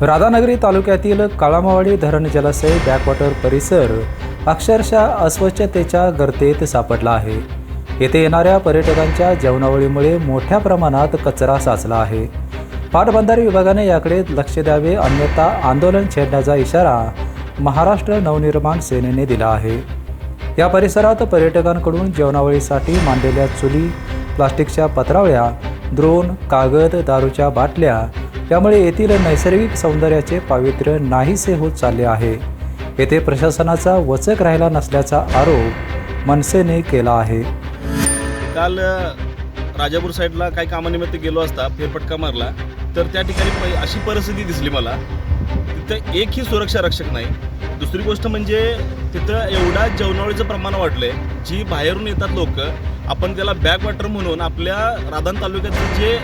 राधानगरी तालुक्यातील काळामावाडी धरण जलाशय बॅकवॉटर परिसर अक्षरशः अस्वच्छतेच्या गर्तेत सापडला आहे. येथे येणाऱ्या पर्यटकांच्या जेवणावळीमुळे मोठ्या प्रमाणात कचरा साचला आहे. पाटबंधारे विभागाने याकडे लक्ष द्यावे अन्यथा आंदोलन छेडण्याचा इशारा महाराष्ट्र नवनिर्माण सेनेने दिला आहे. या परिसरात पर्यटकांकडून जेवणावळीसाठी मांडलेल्या चुली प्लास्टिकच्या पत्रावळ्या द्रोण कागद दारूच्या बाटल्या त्यामुळे येथील नैसर्गिक सौंदर्याचे पावित्र्य नाहीसे होत चालले आहे. येथे प्रशासनाचा वचक राहिला नसल्याचा आरोप मनसेने केला आहे. काल राजापूर साईडला काही कामानिमित्त गेलो असता फेरफटका मारला तर त्या ठिकाणी अशी परिस्थिती दिसली मला. तिथं एकही सुरक्षा रक्षक नाही. दुसरी गोष्ट म्हणजे तिथं एवढा जेवणावळीचं प्रमाण वाढलंय जी बाहेरून येतात लोक आपण त्याला बॅक वॉटर म्हणून आपल्या राधान तालुक्यात जे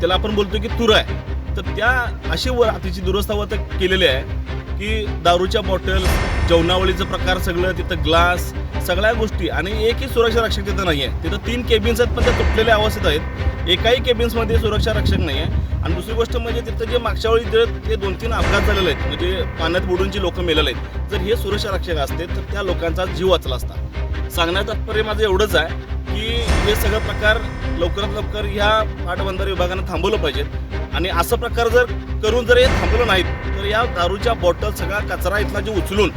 त्याला आपण बोलतो की तुरा आहे. तर त्या अशी वर तिची दुरवस्था केलेली आहे की दारूच्या बॉटल जेवणावळीचं प्रकार सगळं तिथं ग्लास सगळ्या गोष्टी. आणि एकही सुरक्षा रक्षक तिथं नाही आहे तिथं तीन केबिन्स आहेत पण त्या तुटलेल्या अवस्थेत आहेत. एकाही केबिन्समध्ये सुरक्षा रक्षक नाही आहे आणि दुसरी गोष्ट म्हणजे तिथं जे मागच्या वेळी जे ते दोन तीन अपघात झालेले आहेत म्हणजे पाण्यात बुडून जी लोक मेलेले आहेत जर हे सुरक्षा रक्षक असते तर त्या लोकांचा जीव वाचला असता. सांगण्याचं तात्पर्य माझं एवढंच आहे की हे सगळं प्रकार लवकरात लवकर ह्या पाटबंधारे विभागानं थांबवलं पाहिजेत आणि असं प्रकार जर करून जर हे थांबवलं नाहीत तर या दारूच्या बॉटल सगळा कचरा इथला जो उचलून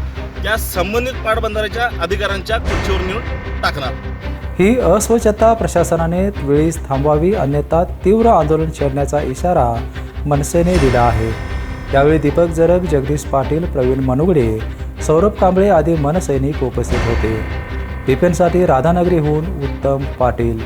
त्या संबंधित पाटबंधाऱ्याच्या अधिकाऱ्यांच्या खुर्चीवर नेऊन टाकणार. ही अस्वच्छता प्रशासनाने वेळीच थांबवावी अन्यथा तीव्र आंदोलन छेडण्याचा इशारा मनसेने दिला आहे. यावेळी दीपक जरग जगदीश पाटील प्रवीण मनुगडे सौरभ कांबळे आदी मनसैनिक उपस्थित होते. बिपिनसाठी राधानगरीहून उत्तम पाटील.